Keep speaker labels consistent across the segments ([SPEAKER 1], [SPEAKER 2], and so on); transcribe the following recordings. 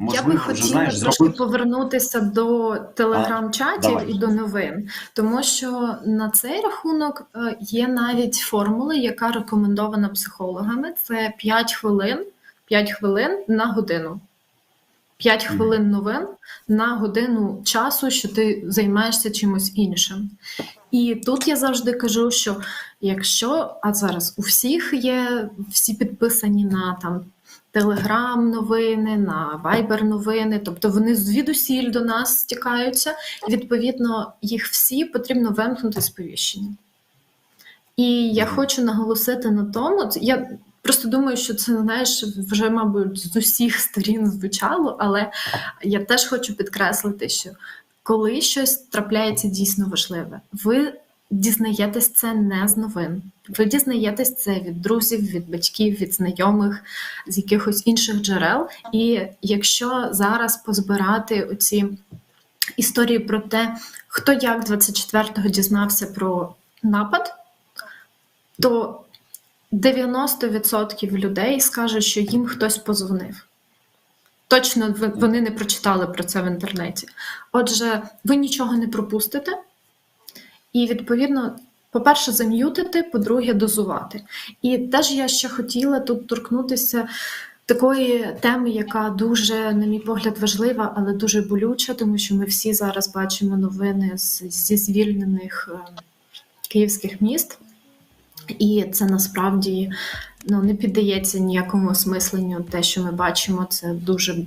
[SPEAKER 1] можливо,
[SPEAKER 2] Я би
[SPEAKER 1] вже
[SPEAKER 2] хотіла
[SPEAKER 1] знаєш,
[SPEAKER 2] трошки
[SPEAKER 1] зробити.
[SPEAKER 2] повернутися до телеграм-чатів і до новин, тому що на цей рахунок е, є навіть формула, яка рекомендована психологами. Це 5 хвилин, 5 хвилин на годину. 5 хвилин новин на годину часу, що ти займаєшся чимось іншим. І тут я завжди кажу, що якщо а зараз у всіх є всі підписані на там Телеграм новини, на Viber новини, тобто вони звідусіль до нас стікаються, і відповідно їх всі потрібно вимкнути сповіщення. І я хочу наголосити на тому, я просто думаю, що це знаєш вже, мабуть, з усіх сторін звучало, але я теж хочу підкреслити, що коли щось трапляється дійсно важливе, ви дізнаєтесь це не з новин. Ви дізнаєтесь це від друзів, від батьків, від знайомих, з якихось інших джерел. І якщо зараз позбирати оці історії про те, хто як 24-го дізнався про напад, то 90% людей скажуть, що їм хтось позвонив. Точно вони не прочитали про це в інтернеті. Отже, ви нічого не пропустите, і відповідно, по-перше, зам'ютити, по-друге, дозувати. І теж я ще хотіла тут торкнутися такої теми, яка дуже, на мій погляд, важлива, але дуже болюча, тому що ми всі зараз бачимо новини зі звільнених е, київських міст. І це насправді ну, не піддається ніякому осмисленню. Те, що ми бачимо, це дуже е,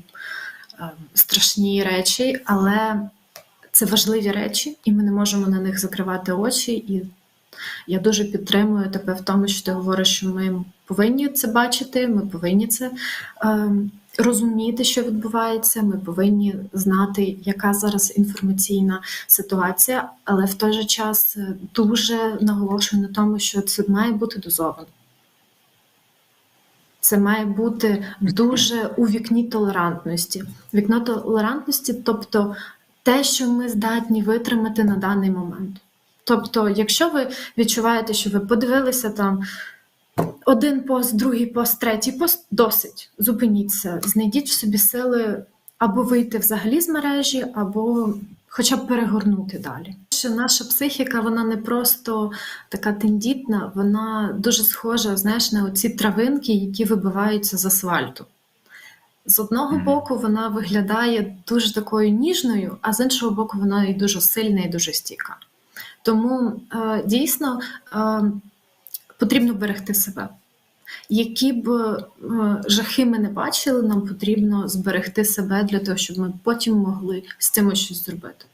[SPEAKER 2] страшні речі, але це важливі речі, і ми не можемо на них закривати очі. І я дуже підтримую тебе в тому, що ти говориш, що ми повинні це бачити, ми повинні це е, розуміти, що відбувається. Ми повинні знати, яка зараз інформаційна ситуація, але в той же час е, дуже наголошую на тому, що це має бути дозовано. Це має бути дуже у вікні толерантності. Вікно толерантності, тобто те, що ми здатні витримати на даний момент. Тобто, якщо ви відчуваєте, що ви подивилися там один пост, другий пост, третій пост, досить. Зупиніться, знайдіть в собі сили або вийти взагалі з мережі, або хоча б перегорнути далі. Що наша психіка, вона не просто така тендітна, вона дуже схожа, знаєш, на оці травинки, які вибиваються з асфальту. З одного боку, вона виглядає дуже такою ніжною, а з іншого боку, вона і дуже сильна і дуже стійка. Тому е, дійсно е, потрібно берегти себе. Які б е, жахи ми не бачили, нам потрібно зберегти себе для того, щоб ми потім могли з цим щось зробити.